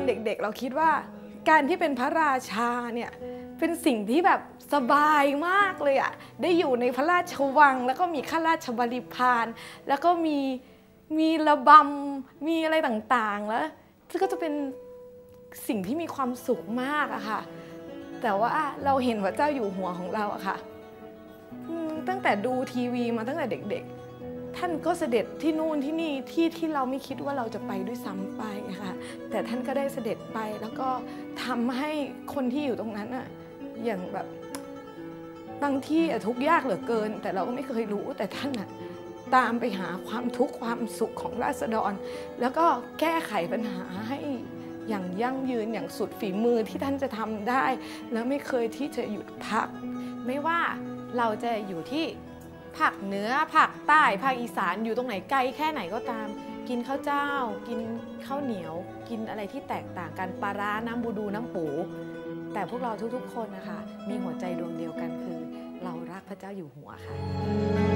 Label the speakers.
Speaker 1: อนเด็กๆ เราคิดว่าการที่เป็นพระราชาเนี่ยเป็นสิ่งที่แบบสบายมากเลยอะได้อยู่ในพระราชวัง แล้วก็มีข้าราชบริพารแล้วก็มีมีระบำมีอะไรต่างๆแล้วก็จะเป็นสิ่งที่มีความสุขมากอะค่ะ แต่ว่าเราเห็นพระเจ้าอยู่หัวของเราอะค่ะ ตั้งแต่ดูทีวีมาตั้งแต่เด็กๆ ท่านก็เสด็จที่นู่นที่นี่ที่ที่เราไม่คิดว่าเราจะไปด้วยซ้ำไปค่ะแต่ท่านก็ได้เสด็จไปแล้วก็ทำให้คนที่อยู่ตรงนั้นอะอย่างแบบบางที่ทุกข์ยากเหลือเกิน แต่เราก็ไม่เคยรู้แต่ท่านอะตามไปหาความทุกข์ความสุขของราษฎร แล้วก็แก้ไขปัญหาให้อย่างยั่งยืนอย่างสุดฝีมือที่ท่านจะทำได้ แล้วไม่เคยที่จะหยุดพัก ไม่ว่าเราจะอยู่ที่ ผักเหนือผักใต้ภาคอีสานอยู่ตรงไหนไกลแค่ไหนก็ตาม กินข้าวเจ้า กินข้าวเหนียว กินอะไรที่แตกต่างกันปลาร้าน้ำบูดูน้ำปู แต่พวกเราทุกๆ คนนะคะมีหัวใจดวงเดียวกันคือ เรารักพระเจ้าอยู่หัวค่ะ